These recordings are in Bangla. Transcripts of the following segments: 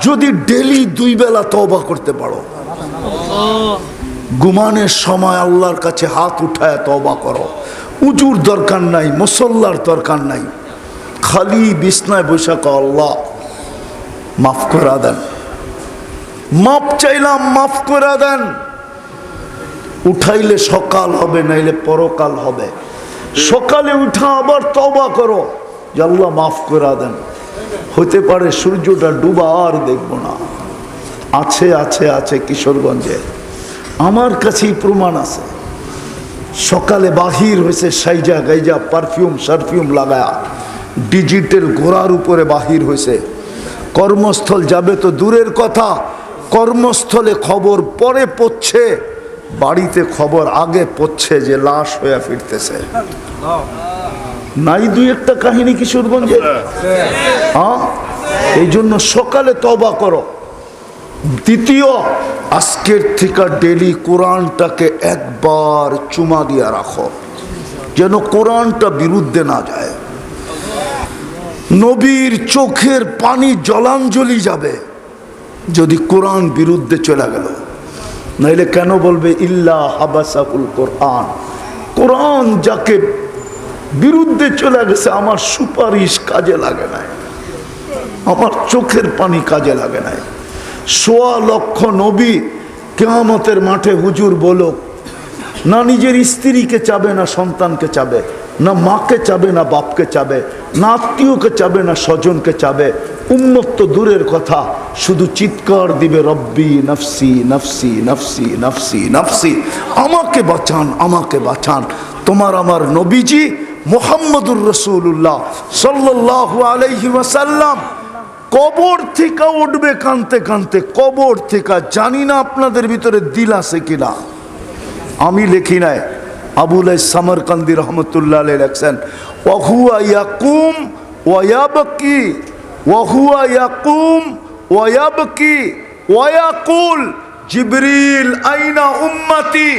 যদি ডেলি দুই বেলা তবা করতে পারো গুমানের সময় আল্লাহর কাছে হাত উঠায় তবা করো। উজুর দরকার নাই, মুসল্লার দরকার নাই। খালি বিছনায় বৈশাখ আল্লাহ, মাফ করা দেন। মাপ চাইলাম, মাফ করে দেন। উঠাইলে সকাল হবে, নাইলে পরকাল হবে। সকালে উঠা আবার তবা করো। আল্লাহ মাফ করে দেন। হতে পারে সূর্যটা ডুবা আর দেখব না। আছে আছে আছে কিশোরগঞ্জে। আমার কাছেই প্রমাণ আছে। সকালে বাহির হয়েছে সাইজা গাইজা পারফিউম, সারফিউম লাগায়া। ডিজিটাল ঘোড়ার উপরে বাহির হয়েছে। কর্মস্থল যাবে তো দূরের কথা। কর্মস্থলে খবর পরে পড়ছে। বাড়িতে খবর আগে পড়ছে যে লাশ হয়ে ফিরতেছে। নাই দুই একটা কাহিনী কিশোরগঞ্জে হ্যাঁ। এই জন্য সকালে তবা করো। দ্বিতীয় আজকের থেকে ডেলি কোরআনটাকে একবার চুমা দিয়া রাখো। যেন কোরআনটা বিরুদ্ধে না যায়। নবীর চোখের পানি জলাঞ্জলি যাবে যদি কোরআন বিরুদ্ধে চলে গেল। নাইলে কেন বলবে ইল্লা হাবাসাকুল কোরআন কোরআন যাকে বিরুদ্ধে চলে গেছে, আমার সুপারিশ কাজে লাগে নাই। আমার চোখের পানি কাজে লাগে নাই। সোয়া লক্ষ নবী কেয়ামতের মাঠে হুজুর বলো না নিজের স্ত্রীকে চাবে, না সন্তানকে চাবে, না মাকে চাবে, না বাপকে চাবে, না আত্মীয়কে চাবে, না স্বজনকে চাবে উন্মত্ত দূরের কথা, শুধু চিৎকার দিবে, রব্বি নফসি নফসি নফসি নফসি নফসি, আমাকে বাঁচান আমাকে বাঁচান। তোমার আমার নবীজি মোহাম্মদুর রসুল্লাহ সাল্লাহ আলাইহি ওয়াসাল্লাম। কবর থেকে উঠবে কানতে কানতে, কবর থেকে, জানি না আপনাদের ভিতরে দিল আছে কিনা। আমি লিখি নাই। আবুল সামরকান্দি রহমতুল্লাহ লেখছেন ওহুয়া ইয়াকুম ওয়াবকি ওহুয়া ইয়াকুম ওয়াবকি ওয়াকুল জিবরিল, আইনা উম্মতি।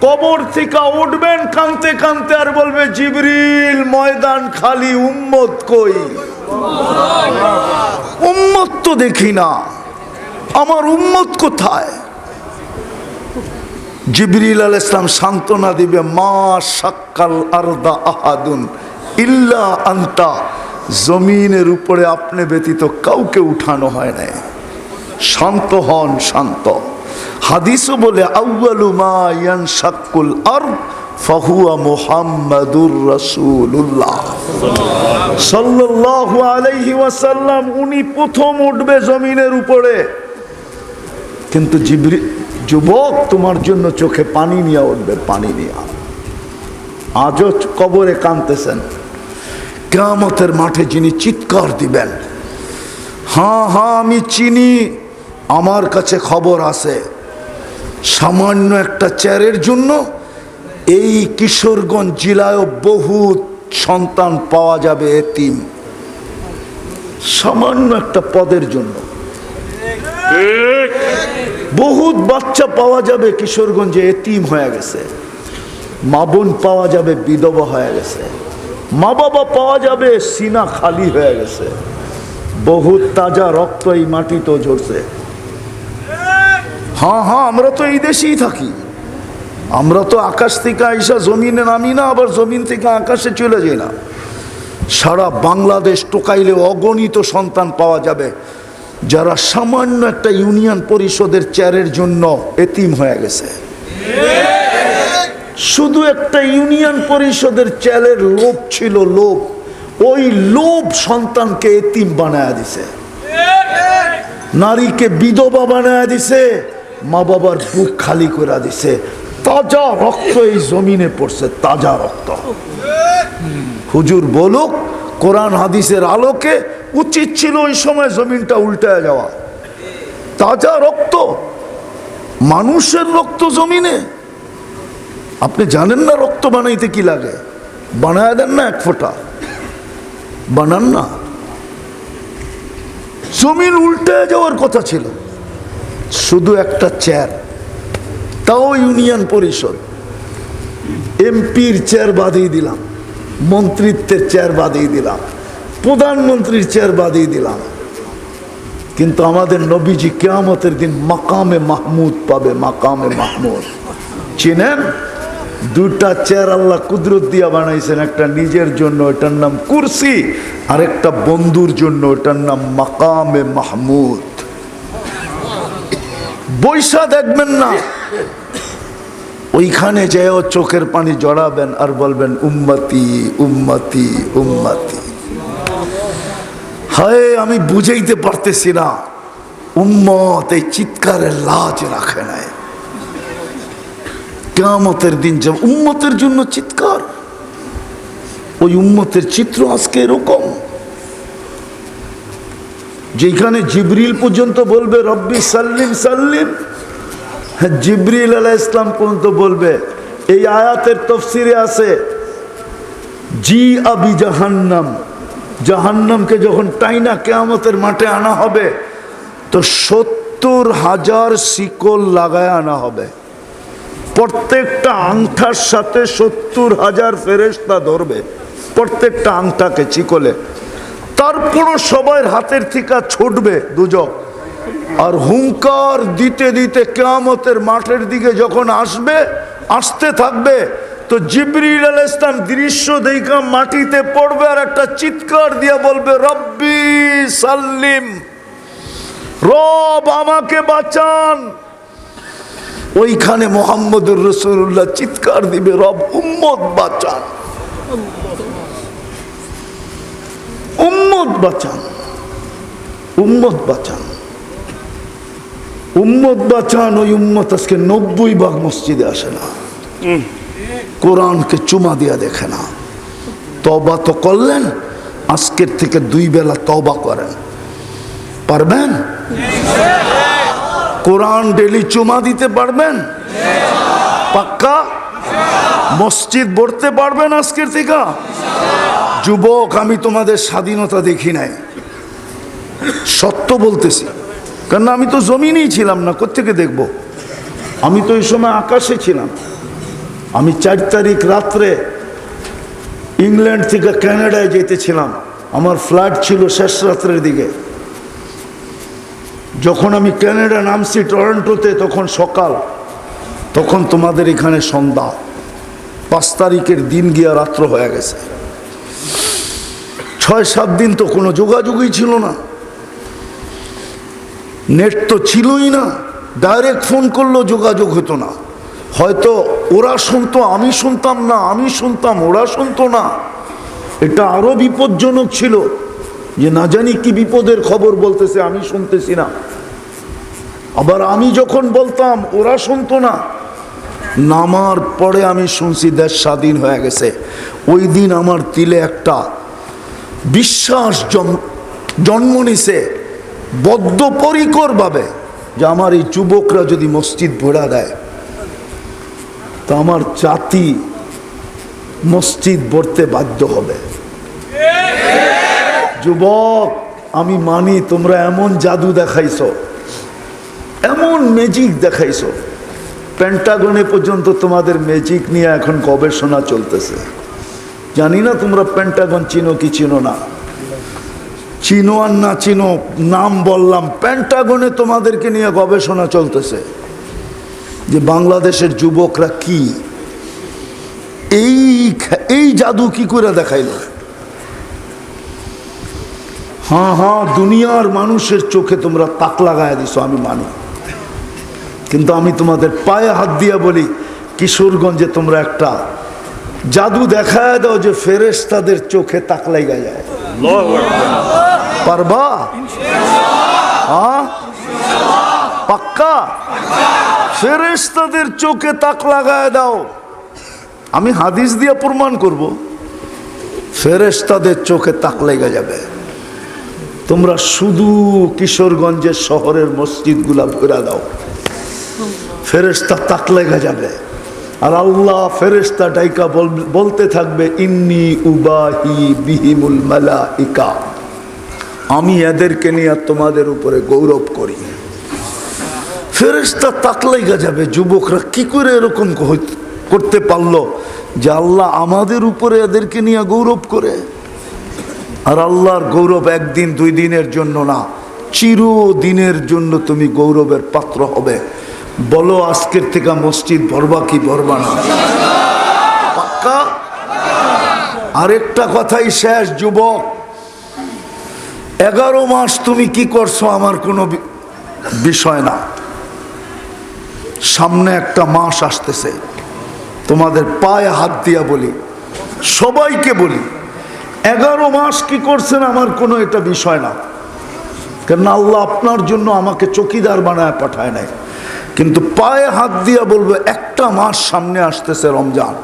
কবর থেকে উঠবেন কানতে কানতে আর বলবে, জিবরিল, ময়দান খালি, উম্মত কই? উম্মত তো দেখি না। আমার উম্মত কোথায়? জিবরিল আল ইসলাম সান্ত্বনা দিবে, মা সাক্কাল আরদা আহাদুন ইল্লা আন্তা। জমিনের উপরে আপনি ব্যতীত কাউকে উঠানো হয় না শান্ত হন, শান্ত। হাদিসও বলে আর ফাহুয়া সাল্লাল্লাহু আলাইহি ওয়াসাল্লাম, উনি প্রথম উঠবে জমিনের উপরে। কিন্তু যুবক তোমার জন্য চোখে পানি নিয়ে উঠবে, পানি নিয়ে। আজও কবরে কানতেছেন কেয়ামতের মাঠে যিনি চিৎকার দিবেন হ্যাঁ হ্যাঁ আমি চিনি, আমার কাছে খবর আছে। সামান্য একটা চেয়ারের জন্য এই কিশোরগঞ্জ জেলায়ও বহুত সন্তান পাওয়া যাবে এতিম। সামান্য একটা পদের জন্য। বহুত বাচ্চা পাওয়া যাবে কিশোরগঞ্জে, এতিম হয়ে গেছে। মা বোন পাওয়া যাবে, বিধবা হয়ে গেছে। মা বাবা পাওয়া যাবে, সিনা খালি হয়ে গেছে। বহুত তাজা রক্ত এই মাটিতেও ঝরছে। হ্যাঁ হ্যাঁ আমরা তো এই দেশেই থাকি। আমরা তো আকাশ থেকে আইসা জমিনে নামি না, আবার জমিন থেকে আকাশে চলে যাই না। সারা বাংলাদেশ টোকাইলে অগণিত সন্তান পাওয়া যাবে, যারা সামান্য একটা ইউনিয়ন পরিষদের চেয়ারের জন্য এতিম হয়ে গেছে। শুধু একটা ইউনিয়ন পরিষদের চেয়ারের লোভ ছিল লোভ, ওই লোভ সন্তানকে এতিম বানায় দিছে। নারীকে বিধবা বানায় দিছে। মা বাবার বুক খালি করে দিছে। তাজা রক্ত এই জমিনে পড়ছে, তাজা রক্ত। হুজুর বলুক, কোরআন হাদিসের আলোকে উচিত ছিল ওই সময় জমিনটা উল্টায় যাওয়া। তাজা রক্ত, মানুষের রক্ত জমিনে। আপনি জানেন না রক্ত বানাইতে কি লাগে? বানায় দেন না এক ফোঁটা। বানান না। জমিন উল্টে যাওয়ার কথা ছিল। শুধু একটা চেয়ার তাও ইউনিয়ন পরিষদ এমপির চেয়ার বাঁধিয়ে দিলাম, মন্ত্রিত্বের চেয়ার বাঁধিয়ে দিলাম, প্রধানমন্ত্রীর চেয়ার বাঁধিয়ে দিলাম। কিন্তু আমাদের নবীজি কেয়ামতের দিন মাকামে মাহমুদ পাবে, মাকামে মাহমুদ। চিনেন? দুটা চেয়ার আল্লাহ কুদরত দিয়া বানাইছেন, একটা নিজের জন্য, এটার নাম কুরসি আর একটা বন্ধুর জন্য, এটার নাম মাকামে মাহমুদ। বৈশা দেখবেন না। ওইখানে যেও চোখের পানি জড়াবেন আর বলবেন, উম্মতি উম্মতি উম্মতি। হায়, আমি বুঝাইতে পারতেছি না। উম্মত এই চিৎকারের লাজ রাখে নাই। কেমতের দিন যাব উম্মতের জন্য চিৎকার, ওই উম্মতের চিত্র আজকে এরকম। যেখানে জিবরিল পর্যন্ত বলবে রব্বি সাল্লিম সাল্লিম। হ্যাঁ, জিবরিল আলাহ ইসলাম পর্যন্ত বলবে এই আয়াতের তফসিরে আছে জি আবি জাহান্নাম জাহান্নামকে যখন টাইনা কেয়ামতের মাঠে আনা হবে তো সত্তর হাজার শিকল লাগায় আনা হবে। প্রত্যেকটা আংঠার সাথে সত্তর হাজার ফেরেস্তা ধরবে প্রত্যেকটা আংটাকে চিকলে তারপরও সবাই হাতের থেকে ছুটবে দুজন আর হুঙ্কার দিতে দিতে কেয়ামতের মাঠের দিকে যখন আসবে, আসতে থাকবে, তো জিবরিল আল ইসলাম দৃশ্য দেখা মাটিতে পড়বে আর একটা চিৎকার দিয়ে বলবে, রব্বি সাল্লিম, রব আমাকে বাঁচান। ওইখানে মোহাম্মদুর রসুল্লাহ চিৎকার দিবে, রব, উম্মত বাঁচান। উম্মত বাঁচান। উম্মত বাঁচান। উম্মত বাঁচান ওই উম্মত আজকে নব্বই ভাগ মসজিদে আসে না। কোরআনকে চুমা দিয়া দেখে না। তবা তো করলেন আজকের থেকে দুই বেলা তবা করেন। পারবেন? কোরআন ডেলি চুমা দিতে পারবেন? পাক্কা? মসজিদ পড়তে পারবেন আজকের থেকে? যুবক, আমি তোমাদের স্বাধীনতা দেখি নাই। সত্য বলতেছি। কারণ আমি তো জমিনেই ছিলাম না কোথেকে দেখব? আমি তো এই সময় আকাশে ছিলাম। আমি চার তারিখ রাত্রে ইংল্যান্ড থেকে ক্যানাডায় যেতেছিলাম। আমার ফ্লাইট ছিল শেষ রাত্রের দিকে। যখন আমি ক্যানাডা নামছি টরন্টোতে, তখন সকাল। তখন তোমাদের এখানে সন্ধ্যা। পাঁচ তারিখের দিন গিয়া রাত্র হয়ে গেছে। ছয়, সাত দিন তো কোনো যোগাযোগই ছিল না। নেট তো ছিলই না ডাইরেক্ট ফোন করলেও যোগাযোগ হতো না। হয়তো ওরা শুনতো, আমি শুনতাম না, আমি শুনতাম, ওরা শুনতো না। এটা আরও বিপজ্জনক ছিল যে না জানি কি বিপদের খবর বলতেছে, আমি শুনতেছি না। আবার আমি যখন বলতাম, ওরা শুনতো না, নামার পরে আমি শুনছি দেশ স্বাধীন হয়ে গেছে। ওই দিন আমার তিলে একটা বিশ্বাস জন্ম নিছে বদ্ধপরিকরভাবে যে আমার এই যুবকরা যদি মসজিদ ভরা দেয়, তো আমার জাতি মসজিদ ভরতে বাধ্য হবে। যুবক, আমি মানি তোমরা এমন জাদু দেখাইছো, এমন ম্যাজিক দেখাইছো। পেন্টাগনে পর্যন্ত তোমাদের ম্যাজিক নিয়ে এখন গবেষণা চলতেছে। জানি না তোমরা প্যান্টাগন চিনো কি চিনো না। চিনো আর না চিনো, নাম বললাম। প্যান্টাগনে তোমাদেরকে নিয়ে গবেষণা চলতেছে। যে বাংলাদেশের যুবকরা কি? এই এই জাদু কি করে দেখাইলো? হ্যাঁ হ্যাঁ দুনিয়ার মানুষের চোখে তোমরা তাক লাগায় দিছো, আমি মানি। কিন্তু আমি তোমাদের পায়ে হাত দিয়ে বলি, কিশোরগঞ্জে তোমরা একটা জাদু দেখায় দাও যে ফেরেস তাদের চোখে তাক লাগা যায়। পারবা? পাক্কা? ফেরেস তাদের চোখে তাক লাগায় দাও। আমি হাদিস দিয়ে প্রমাণ করব। ফেরেস তাদের চোখে তাক লেগে যাবে। তোমরা শুধু কিশোরগঞ্জের শহরের মসজিদগুলা ঘুরে দাও। ফেরেস্তা তাক লেগে যাবে। আর আল্লাহ ফেরেস্তা ডাইকা বল- বলতে থাকবে, ইন্নি উবাহি বিহিমুল মালাইকা। আমি এদেরকে নিয়ে তোমাদের উপরে গৌরব করি। ফেরেস্তা তাক লেগে যাবে, যুবকরা কি করে এরকম করতে পারল যে আল্লাহ আমাদের উপরে এদেরকে নিয়ে গৌরব করে? আর আল্লাহর গৌরব একদিন দুই দিনের জন্য না, চিরদিনের জন্য তুমি গৌরবের পাত্র হবে। বলো আজকের থেকে মসজিদ ভরবা কি ভরবা না? পাক্কা? আরেকটা কথাই শেষ, যুবক। এগারো মাস তুমি কি করছ আমার কোনো বিষয় না। সামনে একটা মাস আসতেছে। তোমাদের পায়ে হাত দিয়া বলি, সবাইকে বলি, এগারো মাস কি করছেন আমার কোনো এটা বিষয় না। কেন আল্লাহ আপনার জন্য আমাকে চকিদার বানায় পাঠায় নাই। কিন্তু পায়ে হাত দিয়া বলবে, একটা মাস সামনে আসতেছে রমজান।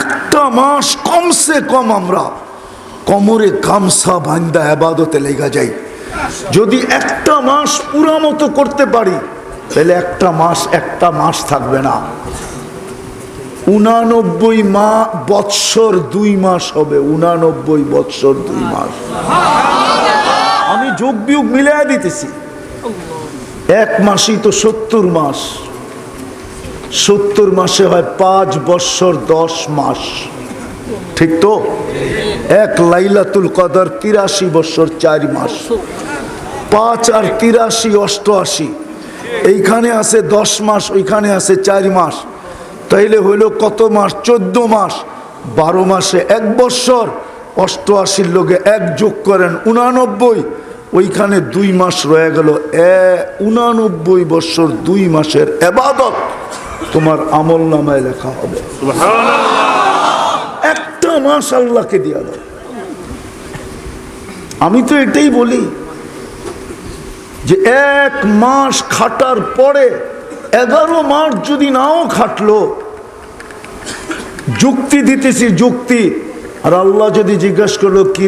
একটা মাস কমসে কম আমরা কমরে কামসা বান্দা আবাদতে লেগা যাই। যদি একটা মাস পুরা মতো করতে পারি, তাহলে একটা মাস একটা মাস থাকবে না। উনানব্বই মা বৎসর দুই মাস হবে, উনানব্বই বৎসর দুই মাস। আমি যোগ বিয়োগ মিলাই দিতেছি। এক মাসই তো সত্তর মাস। সত্তর মাসে হয় পাঁচ বৎসর দশ মাস। ঠিক তো? এক লাইলাতুল কদর তিরাশি বৎসর চার মাস। পাঁচ আর তিরাশি অষ্টআশি। এইখানে আছে দশ মাস, ওইখানে আছে চার মাস। তাইলে হইল কত মাস? চোদ্দ মাস। বারো মাসে এক বৎসর অষ্টআশির লোকে এক যোগ করেন উনানব্বই। ওইখানে দুই মাস রয়ে গেল। এ উনানব্বই বৎসর দুই মাসের এবাদত তোমার আমল নামায় লেখা হবে। একটা মাস আল্লাহকে দিয়া দাও। আমি তো এটাই বলি যে এক মাস খাটার পরে এগারো মাস যদি নাও খাটলো যুক্তি দিতেছি যুক্তি আর আল্লাহ যদি জিজ্ঞেস করল কি